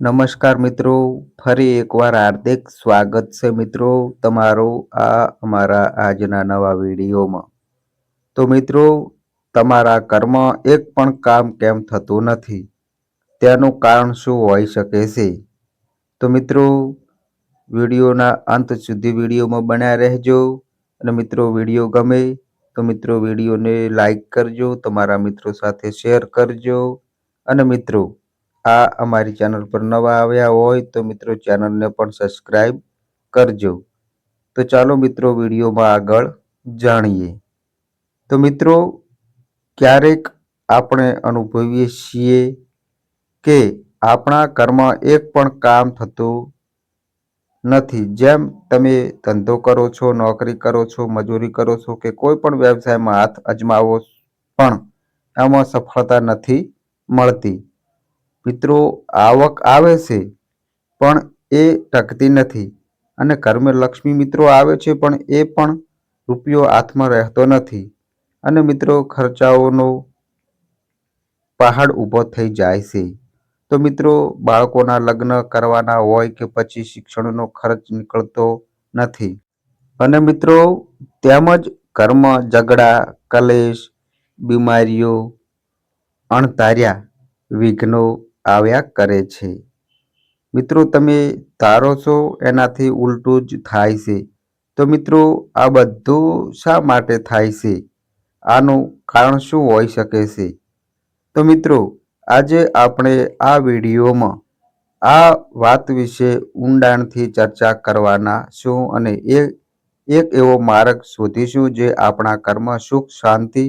નમસ્કાર મિત્રો, ફરી એકવાર હાર્દિક સ્વાગત છે મિત્રો તમારું આ અમારા આજના નવા વિડીયોમાં. તો મિત્રો, તમારા કર્મ એક પણ કામ કેમ થતું નથી? તેનું કારણ શું હોઈ શકે છે? તો મિત્રો, વિડીયોના અંત સુધી વિડીયોમાં બન્યા રહેજો અને મિત્રો, વીડિયો ગમે તો મિત્રો, વિડીયોને લાઈક કરજો, તમારા મિત્રો સાથે શેર કરજો અને મિત્રો આ અમારી ચેનલ પર નવા આવ્યા હોય તો મિત્રો ચેનલને પણ સબસ્ક્રાઈબ કરજો. તો ચાલો મિત્રો વિડીયોમાં આગળ જાણીએ. તો મિત્રો, ક્યારેક આપણે અનુભવીએ છીએ કે આપણા ઘરમાં એક પણ કામ થતું નથી. જેમ તમે ધંધો કરો છો, નોકરી કરો છો, મજૂરી કરો છો કે કોઈ પણ વ્યવસાયમાં હાથ અજમાવો પણ એમાં સફળતા નથી મળતી. મિત્રો, આવક આવે છે, પણ એ ટકતી નથી. અને ઘરમાં લક્ષ્મી મિત્રો આવે છે, પણ એ પણ રૂપિયો હાથમાં રહેતો નથી. અને મિત્રો, ખર્ચાઓનો પહાડ ઊભો થઈ જાય છે. તો મિત્રો, બાળકોના લગ્ન કરવાના હોય કે પછી શિક્ષણનો ખર્ચ નીકળતો નથી. અને મિત્રો તેમજ કર્મ, ઝઘડા, કલેશ, બીમારીઓ, અણધાર્યા, વિઘ્નો આવ્યા કરે છે. મિત્રો, તમે ધારો છો એનાથી ઉલટું જ થાય છે. તો મિત્રો, આ બધું શા માટે થાય છે? આનું કારણ શું હોઈ શકે છે? તો મિત્રો, આજે આપણે આ વિડીયોમાં આ વાત વિશે ઊંડાણથી ચર્ચા કરવાના છું અને એ એક એવો માર્ગ શોધીશું જે આપણા કર્મ સુખ, શાંતિ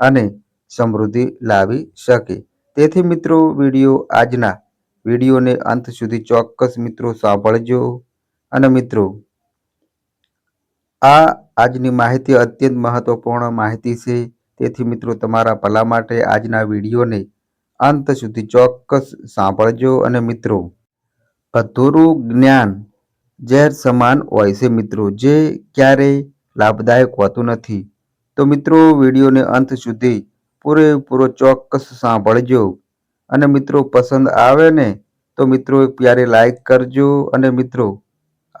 અને સમૃદ્ધિ લાવી શકે. તેથી મિત્રો વીડિયો આજના વિડીયોને અંત સુધી ચોક્કસ મિત્રો સાંભળજો. અને મિત્રો, આ આજની માહિતી અત્યંત મહત્વપૂર્ણ માહિતી છે. તેથી મિત્રો, તમારા ભલા માટે આજના વિડીયોને અંત સુધી ચોક્કસ સાંભળજો. અને મિત્રો, અધૂરું જ્ઞાન ઝેર સમાન હોય છે મિત્રો, જે ક્યારેય લાભદાયક હોતું નથી. તો મિત્રો, વિડીયોને અંત સુધી પૂરેપૂરો ચોક્કસ સાંભળજો. અને મિત્રો પસંદ આવે ને, તો મિત્રો પ્યારે લાઈક કરજો. અને મિત્રો,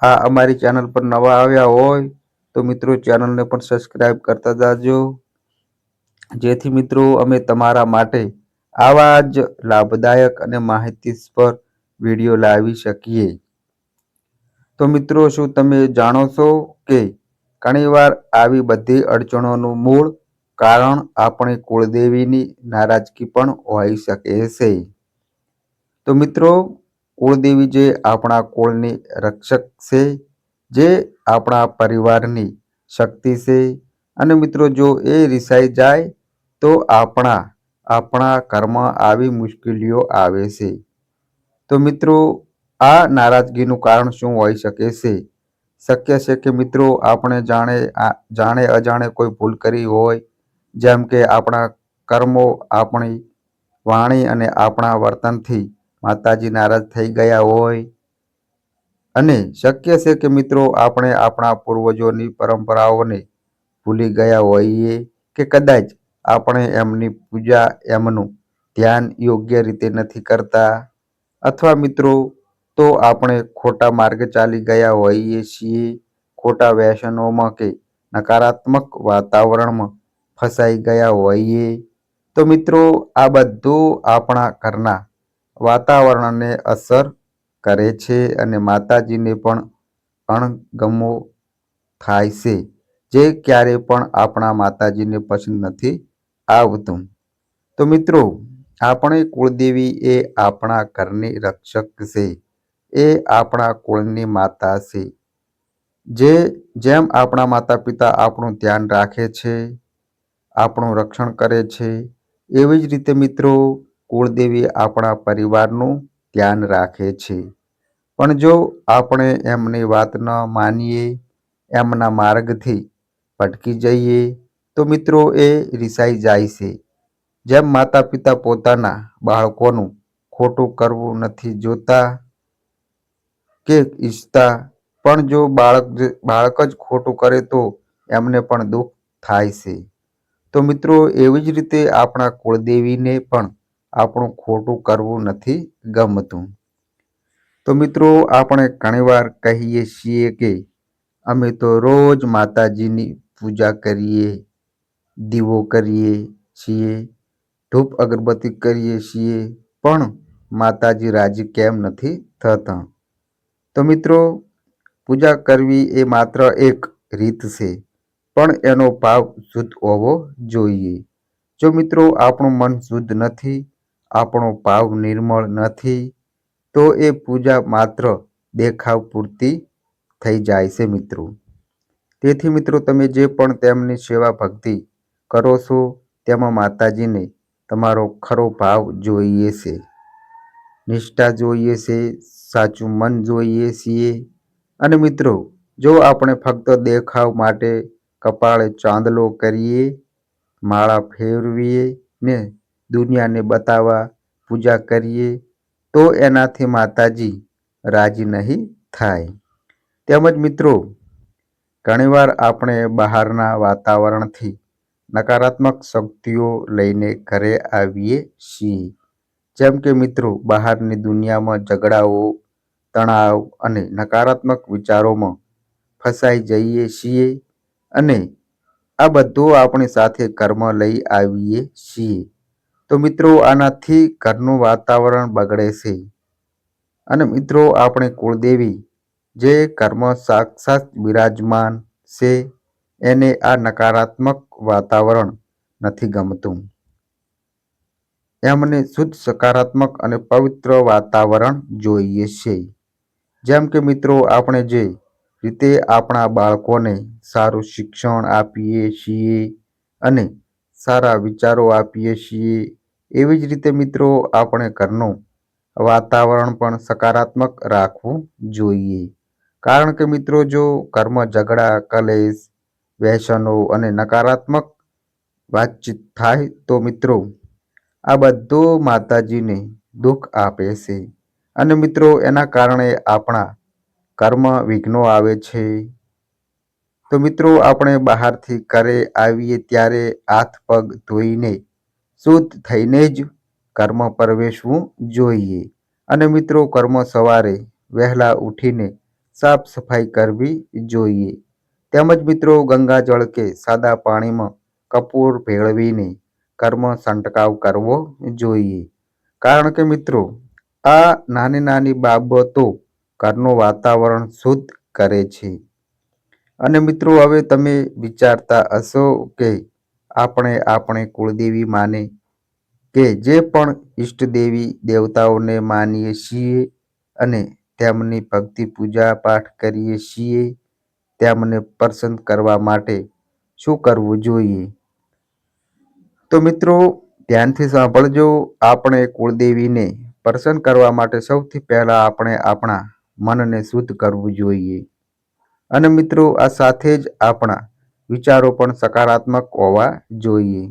આ અમારી ચેનલ પર નવા આવ્યા હોય, તો મિત્રો ચેનલને પણ સબસ્ક્રાઈબ કરતા જાજો. જેથી મિત્રો, અમે તમારા માટે આવા જ લાભદાયક અને માહિતીસ્પર વીડિયો લાવી શકીએ. તો મિત્રો, શું તમે જાણો છો કે ઘણીવાર આવી બધી અડચણોનું મૂળ કારણ આપણી કુળદેવીની નારાજગી પણ હોઈ શકે છે. તો મિત્રો, કુળદેવી જે આપણા કુળની રક્ષક છે, જે આપણા પરિવારની શક્તિ છે, અને મિત્રો જો એ રિસાઈ જાય, તો આપણા આપણા ઘરમાં આવી મુશ્કેલીઓ આવે છે. તો મિત્રો, આ નારાજગીનું કારણ શું હોઈ શકે છે? શક્ય છે કે મિત્રો, આપણે જાણે જાણે અજાણે કોઈ ભૂલ કરી હોય જેમ કે આપણા કર્મો, આપણી વાણી અને આપણા વર્તનથી માતાજી નારાજ થઈ ગયા હોય. અને શક્ય છે કે મિત્રો, આપણે આપણા પૂર્વજોની પરંપરાઓને ભૂલી ગયા હોઈએ કે કદાચ આપણે એમની પૂજા એમનું ધ્યાન યોગ્ય રીતે નથી કરતા? અથવા મિત્રો, તો આપણે ખોટા માર્ગે ચાલી ગયા હોઈએ છીએ? ખોટા વ્યસનોમાં કે નકારાત્મક વાતાવરણમાં ફસાઈ ગયા હોઈએ. તો મિત્રો, આ બધું આપણા ઘરના વાતાવરણને અસર કરે છે અને માતાજીને પણ અણગમો થાય છે. જે ક્યારે પણ આપણા માતાજીને પસંદ નથી આવતું. તો મિત્રો, આપણે કુળદેવી એ આપણા ઘરની રક્ષક છે. એ આપણા કુળની માતા છે. જે, જેમ આપણા માતા પિતા આપણું ધ્યાન રાખે છે આપણું રક્ષણ કરે છે. એવી જ રીતે મિત્રો, કુળદેવી આપણા પરિવારનું ધ્યાન રાખે છે. પણ જો આપણે એમની વાત ન માનીએ, એમના માર્ગથી ભટકી જઈએ, તો મિત્રો એ રિસાઈ જાય છે. જેમ માતા પિતા પોતાના બાળકોનું ખોટું કરવું નથી જોતા કે ઈચ્છતા, પણ જો બાળક બાળક જ ખોટું કરે તો એમને પણ દુઃખ થાય છે. તો મિત્રો, એવી જ રીતે આપણા કુળદેવીને પણ આપણું ખોટું કરવું નથી ગમતું. તો મિત્રો, આપણે ઘણીવાર કહીએ છીએ કે અમે તો રોજ માતાજીની પૂજા કરીએ, દીવો કરીએ છીએ, ધૂપ અગરબત્તી કરીએ છીએ, પણ માતાજી રાજી કેમ નથી થતા? તો મિત્રો, પૂજા કરવી એ માત્ર એક રીત છે. પણ એનો ભાવ શુદ્ધ હોવો જોઈએ. જો મિત્રો આપણું મન શુદ્ધ નથી, આપણો ભાવ નિર્મળ નથી, તો એ પૂજા માત્ર દેખાવ પૂરતી થઈ જાય છે મિત્રો. તેથી મિત્રો તમે જે પણ તેમની સેવા ભક્તિ કરો છો, તેમાં માતાજીને તમારો ખરો ભાવ જોઈએ છે. નિષ્ઠા જોઈએ છે, સાચું મન જોઈએ છીએ. અને મિત્રો, જો આપણે ફક્ત દેખાવ માટે કપાળે ચાંદલો કરીએ, માળા ફેરવીએ ને દુનિયાને બતાવવા પૂજા કરીએ, તો એનાથી માતાજી રાજી નહીં થાય. તેમજ મિત્રો, ઘણીવાર આપણે બહારના વાતાવરણથી નકારાત્મક શક્તિઓ લઈને ઘરે આવીએ છીએ. જેમ કે મિત્રો, બહારની દુનિયામાં ઝઘડાઓ, તણાવ અને નકારાત્મક વિચારોમાં ફસાઈ જઈએ છીએ. અને આ બધું આપણી સાથે ઘરમાં લઈ આવીએ છીએ. તો મિત્રો, આનાથી ઘરનું વાતાવરણ બગડે છે. અને મિત્રો, આપણે કુળદેવી જે ઘરમાં સાક્ષાત બિરાજમાન છે, એને આ નકારાત્મક વાતાવરણ નથી ગમતું. એમને શુદ્ધ, સકારાત્મક અને પવિત્ર વાતાવરણ જોઈએ છે. જેમ કે મિત્રો, આપણે જે રીતે આપણા બાળકોને સારું શિક્ષણ આપીએ છીએ અને સારા વિચારો આપીએ છીએ. એવી જ રીતે મિત્રો, આપણે ઘરનું વાતાવરણ પણ સકારાત્મક રાખવું જોઈએ. કારણ કે મિત્રો, જો ઘરમાં ઝઘડા, કલેશ, વ્યસનો અને નકારાત્મક વાતચીત થાય તો મિત્રો, આ બધું માતાજીને દુઃખ આપે છે. અને મિત્રો, એના કારણે આપણા કર્મ વિઘ્નો આવે છે. તો મિત્રો, આપણે બહારથી ઘરે આવીએ ત્યારે હાથ પગ ધોઈને શુદ્ધ થઈને જ કર્મ પ્રવેશવું જોઈએ. અને મિત્રો, કર્મ સવારે વહેલા ઉઠીને સાફ સફાઈ કરવી જોઈએ. તેમજ મિત્રો ગંગાજળ કે સાદા પાણીમાં કપૂર ભેળવીને કર્મ સંટકાવ કરવો જોઈએ. કારણ કે મિત્રો, આ નાની નાની બાબતો ઘરનું વાતાવરણ શુદ્ધ કરે છે. અને મિત્રો, હવે તમે વિચારતા હશો કે આપણે આપણે કુળદેવી માને કે જે પણ ઈષ્ટદેવી દેવતાઓને માનીએ છીએ અને તેમની ભક્તિ પૂજા પાઠ કરીએ છીએ, તેમને પસંદ કરવા માટે શું કરવું જોઈએ? તો મિત્રો, ધ્યાનથી સાંભળજો, આપણે કુળદેવીને પસંદ કરવા માટે સૌથી પહેલાં આપણે આપણા મનને શુદ્ધ કરવું જોઈએ. અને મિત્રો, આ સાથે જ આપણા વિચારો પણ સકારાત્મક હોવા જોઈએ.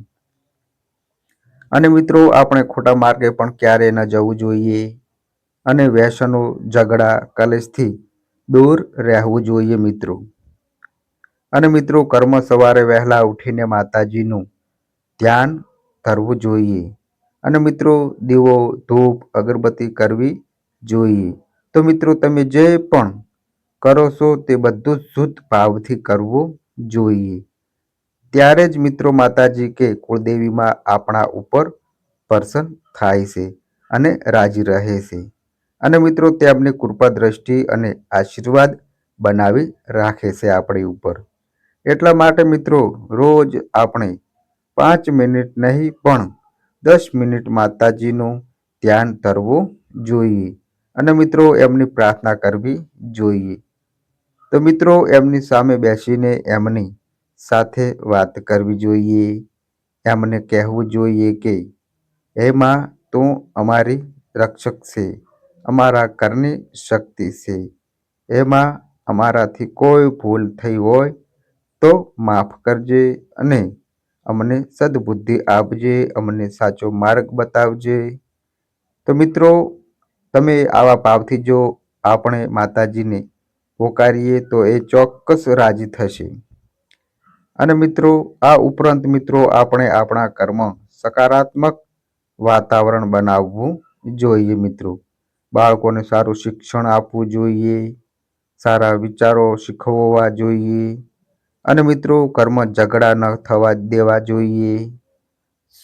અને મિત્રો, આપણે ખોટા માર્ગે પણ ક્યારેય ન જવું જોઈએ. અને વ્યસનો, ઝઘડા, કલેશથી દૂર રહેવું જોઈએ મિત્રો. અને મિત્રો, કર્મ સવારે વહેલા ઉઠીને માતાજીનું ધ્યાન ધરવું જોઈએ. અને મિત્રો, દીવો, ધૂપ, અગરબત્તી કરવી જોઈએ. તો મિત્રો તમે જે પણ કરો છો તે બધું શુદ્ધ ભાવથી કરવું જોઈએ. ત્યારે જ મિત્રો માતાજી કે કુળદેવીમાં આપણા ઉપર પ્રસન્ન થાય છે અને રાજી રહે છે. અને મિત્રો તેમની કૃપા દ્રષ્ટિ અને આશીર્વાદ બનાવી રાખે છે આપણી ઉપર. એટલા માટે મિત્રો રોજ આપણે પાંચ મિનિટ નહીં પણ દસ મિનિટ માતાજીનું ધ્યાન ધરવું જોઈએ. અને મિત્રો એમની પ્રાર્થના કરવી જોઈએ. તો મિત્રો એમની સામે બેસીને એમની સાથે વાત કરવી જોઈએ. એમને કહેવું જોઈએ કે, હે માં, તું અમારી રક્ષક છે. અમારા ઘરની શક્તિ છે. એમાં અમારાથી કોઈ ભૂલ થઈ હોય તો માફ કરજે અને અમને સદબુદ્ધિ આપજે, અમને સાચો માર્ગ બતાવજે. તો મિત્રો તમે આવા ભાવથી જો આપણે માતાજીને પોકારીએ તો એ ચોક્કસ રાજી થશે. અને મિત્રો, આ ઉપરાંત મિત્રો, આપણે આપણા કર્મ સકારાત્મક વાતાવરણ બનાવવું જોઈએ મિત્રો. બાળકોને સારું શિક્ષણ આપવું જોઈએ, સારા વિચારો શીખવવા જોઈએ, અને મિત્રો, કર્મ ઝઘડા ન થવા દેવા જોઈએ.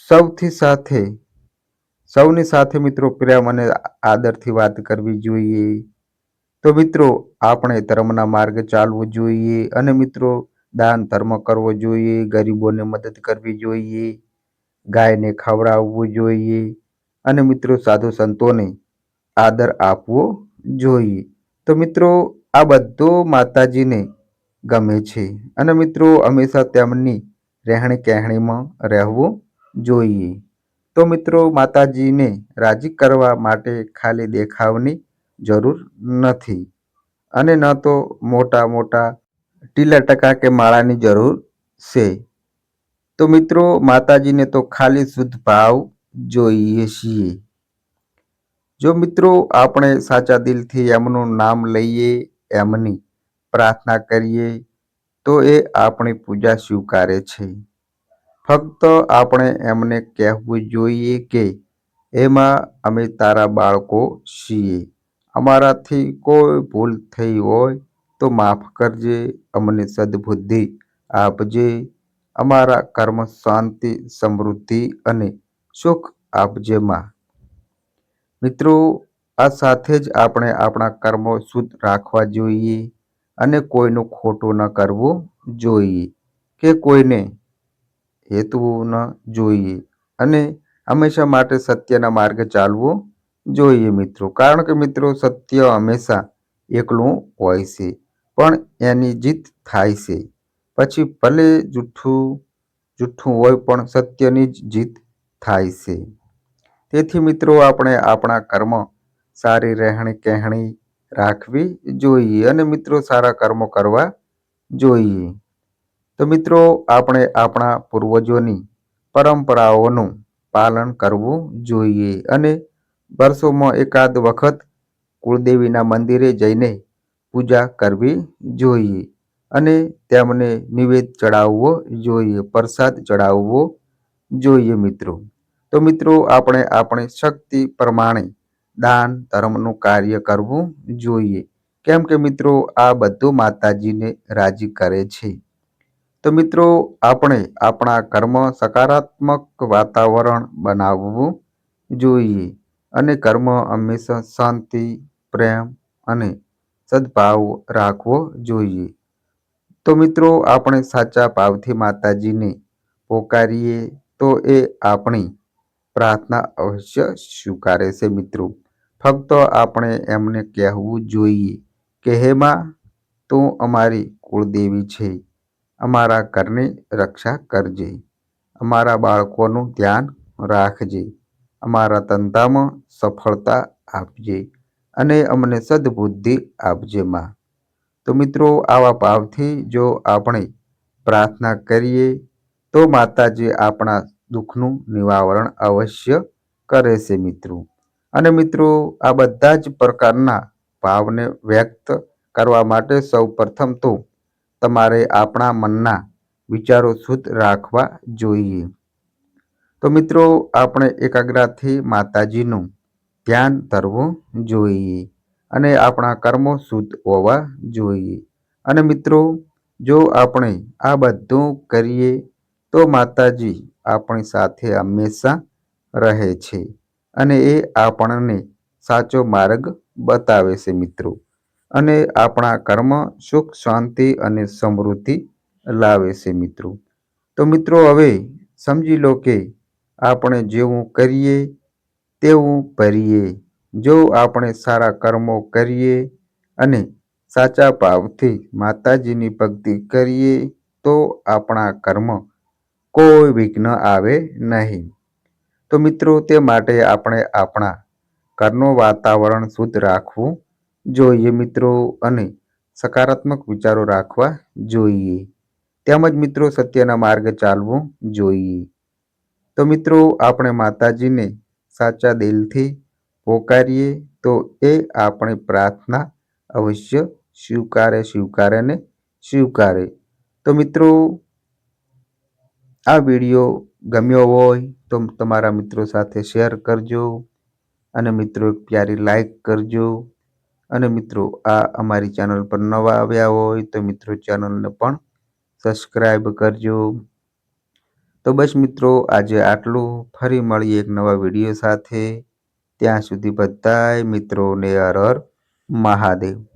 સૌથી સાથે સૌની સાથે મિત્રો પ્રેમ અને આદરથી વાત કરવી જોઈએ. તો મિત્રો, આપણે ધર્મના માર્ગે ચાલવું જોઈએ અને મિત્રો, દાન ધર્મ કરવો જોઈએ, ગરીબોને મદદ કરવી જોઈએ, ગાયને ખવડાવવું જોઈએ અને મિત્રો, સાધુ સંતોને આદર આપવો જોઈએ. તો મિત્રો, આ બધો માતાજીને ગમે છે અને મિત્રો, હંમેશા તેમની રહેણી કહેણીમાં રહેવું જોઈએ. તો મિત્રો માતાજીને રાજી કરવા માટે ખાલી દેખાવની જરૂર નથી. અને ન તો મોટા મોટા ટીલા ટકા કે માળાની જરૂર છે. તો મિત્રો માતાજીને તો ખાલી શુદ્ધ ભાવ જોઈએ છીએ. જો મિત્રો આપણે સાચા દિલથી એમનું નામ લઈએ, એમની પ્રાર્થના કરીએ, તો એ આપણી પૂજા સ્વીકારે છે. ફક્ત આપણે એમને કહેવું જોઈએ કે, એમાં અમે તારા બાળકો છીએ. અમારાથી કોઈ ભૂલ થઈ હોય તો માફ કરજે, અમને સદબુદ્ધિ આપજે. અમારા કર્મ શાંતિ, સમૃદ્ધિ અને સુખ આપજે માં. મિત્રો, આ સાથે જ આપણે આપણા કર્મો શુદ્ધ રાખવા જોઈએ અને કોઈનું ખોટું ન કરવું જોઈએ કે કોઈને હેતવું ન જોઈએ અને હંમેશા માટે સત્યના માર્ગે ચાલવો જોઈએ મિત્રો. કારણ કે મિત્રો, સત્ય હંમેશા એકલું હોય છે, પણ એની જીત થાય છે. પછી ભલે જૂઠું જૂઠું હોય, પણ સત્યની જ જીત થાય છે. તેથી મિત્રો, આપણે આપણા કર્મ સારી રહેણી કહેણી રાખવી જોઈએ અને મિત્રો, સારા કર્મો કરવા જોઈએ. તો મિત્રો, આપણે આપણા પૂર્વજોની પરંપરાઓનું પાલન કરવું જોઈએ અને વર્ષોમાં એકાદ વખત કુળદેવીના મંદિરે જઈને પૂજા કરવી જોઈએ અને તેમને નિવેદ ચડાવવો જોઈએ, પ્રસાદ ચડાવવો જોઈએ મિત્રો. તો મિત્રો, આપણે આપણી શક્તિ પ્રમાણે દાન ધર્મનું કાર્ય કરવું જોઈએ. કેમ કે મિત્રો, આ બધું માતાજીને રાજી કરે છે. તો મિત્રો, આપણે આપણા કર્મ સકારાત્મક વાતાવરણ બનાવવું જોઈએ અને કર્મ હંમેશા શાંતિ, પ્રેમ અને સદભાવ રાખવો જોઈએ. તો મિત્રો, આપણે સાચા ભાવથી માતાજીને પોકારીએ તો એ આપણી પ્રાર્થના અવશ્ય સ્વીકારે છે મિત્રો. ફક્ત આપણે એમને કહેવું જોઈએ કે, હે માં, તું અમારી કુળદેવી છે. અમારા ઘરની રક્ષા કરજે. અમારા બાળકોનું ધ્યાન રાખજે. અમારા ધંધામાં સફળતા આપજે અને અમને સદબુદ્ધિ આપજે માં. તો મિત્રો, આવા ભાવથી જો આપણે પ્રાર્થના કરીએ, તો માતાજી આપણા દુઃખનું નિવારણ અવશ્ય કરે છે મિત્રો. અને મિત્રો, આ બધા જ પ્રકારના ભાવને વ્યક્ત કરવા માટે સૌ પ્રથમ તો તમારે આપણા મનના વિચારો શુદ્ધ રાખવા જોઈએ. તો મિત્રો, આપણે એકાગ્રતાથી માતાજીનું ધ્યાન ધરવું જોઈએ અને આપણા કર્મો શુદ્ધ હોવા જોઈએ. અને મિત્રો, જો આપણે આ બધું કરીએ, તો માતાજી આપણી સાથે હંમેશા રહે છે અને એ આપણને સાચો માર્ગ બતાવે છે મિત્રો. અને આપણા કર્મ સુખ, શાંતિ અને સમૃદ્ધિ લાવે છે મિત્રો. તો મિત્રો, હવે સમજી લો કે આપણે જેવું કરીએ, તેવું ભરીએ. જો આપણે સારા કર્મો કરીએ અને સાચા ભાવથી માતાજીની ભક્તિ કરીએ, તો આપણા કર્મ કોઈ વિઘ્ન આવે નહીં. તો મિત્રો, તે માટે આપણે આપણા ઘરનું વાતાવરણ શુદ્ધ રાખવું જોઈએ મિત્રો અને સકારાત્મક વિચારો રાખવા જોઈએ. તેમજ મિત્રો સત્યના માર્ગે ચાલવું જોઈએ. તો મિત્રો આપણે માતાજીને સાચા દિલથી પોકારીએ તો એ આપણી પ્રાર્થના અવશ્ય સ્વીકારે સ્વીકારે ને સ્વીકારે. તો મિત્રો આ વીડિયો ગમ્યો હોય તો તમારા મિત્રો સાથે શેર કરજો અને મિત્રો એક પ્યારી લાઈક કરજો. અને મિત્રો, આ અમારી ચેનલ પર નવા આવ્યા હોય તો મિત્રો ચેનલને પણ સબસ્ક્રાઈબ કરજો. તો બસ મિત્રો, આજે આટલું. ફરી મળીએ એક નવા વીડિયો સાથે. ત્યાં સુધી બધાય મિત્રોને હર હર મહાદેવ.